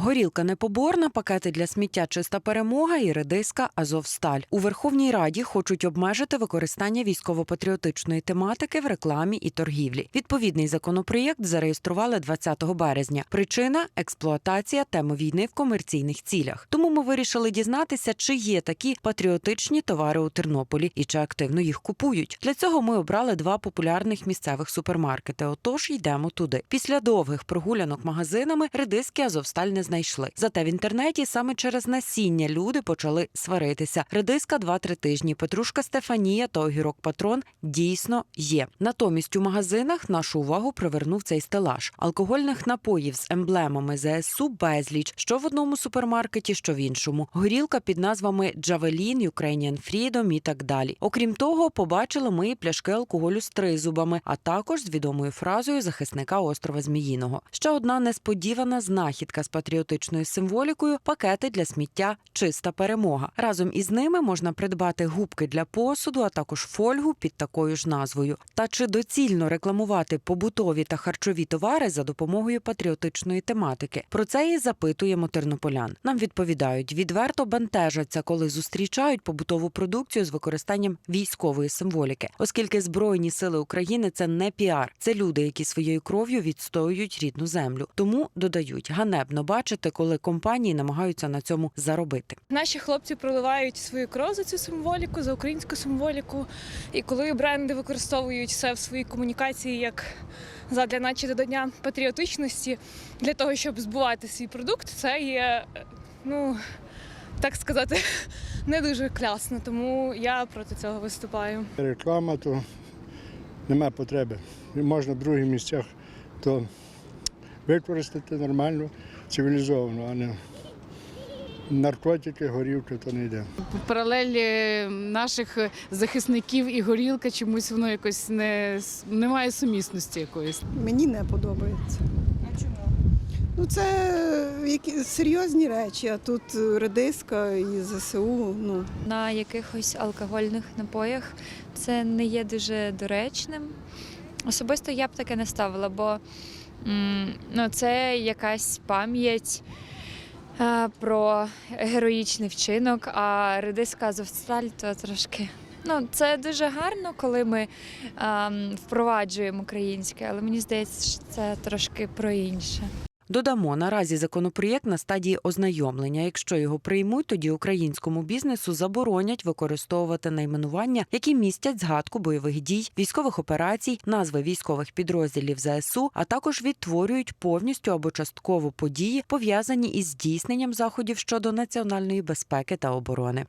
Горілка непоборна, пакети для сміття чиста перемога і редиска Азовсталь. У Верховній Раді хочуть обмежити використання військово-патріотичної тематики в рекламі і торгівлі. Відповідний законопроєкт зареєстрували 20 березня. Причина експлуатація теми війни в комерційних цілях. Тому ми вирішили дізнатися, чи є такі патріотичні товари у Тернополі і чи активно їх купують. Для цього ми обрали два популярних місцевих супермаркети. Отож йдемо туди. Після довгих прогулянок магазинами редиски Азовсталь не знайшли. Зате в інтернеті саме через насіння люди почали сваритися. Редиска 2-3 тижні. Петрушка Стефанія та огірок патрон дійсно є. Натомість у магазинах нашу увагу привернув цей стелаж алкогольних напоїв з емблемами ЗСУ безліч, що в одному супермаркеті, що в іншому. Горілка під назвами Джавелін, Ukrainian Freedom і так далі. Окрім того, побачили ми пляшки алкоголю з тризубами, а також з відомою фразою захисника острова Зміїного. Ще одна несподівана знахідка з патріотичною символікою пакети для сміття Чиста перемога. Разом із ними можна придбати губки для посуду, а також фольгу під такою ж назвою. Та чи доцільно рекламувати побутові та харчові товари за допомогою патріотичної тематики? Про це і запитуємо тернополян. Нам відповідають відверто бентежаться, коли зустрічають побутову продукцію з використанням військової символіки, оскільки збройні сили України це не піар, це люди, які своєю кров'ю відстоюють рідну землю. Тому додають ганебно бачити, коли компанії намагаються на цьому заробити. Наші хлопці проливають свою кров за цю символіку, за українську символіку. І коли бренди використовують це в своїй комунікації як задля наче до дня патріотичності для того, щоб збувати свій продукт, це є, ну так сказати, не дуже клясно. Тому я проти цього виступаю. Реклама, то немає потреби. Можна в других місцях то використати нормально, цивілізовано, а не наркотики, горівки, то не йде. паралелі наших захисників і горілка чомусь воно якось не немає сумісності якоїсь. Мені не подобається. А чому? Ну це які серйозні речі, а тут редиска і ЗСУ. Ну на якихось алкогольних напоях це не є дуже доречним. Особисто я б таке не ставила, бо ну, це якась пам'ять е, про героїчний вчинок, а редиска Азовсталь то трошки. Ну, це дуже гарно, коли ми ем, впроваджуємо українське, але мені здається, що це трошки про інше. Додамо, наразі законопроєкт на стадії ознайомлення. Якщо його приймуть, тоді українському бізнесу заборонять використовувати найменування, які містять згадку бойових дій, військових операцій, назви військових підрозділів ЗСУ, а також відтворюють повністю або частково події, пов'язані із здійсненням заходів щодо національної безпеки та оборони.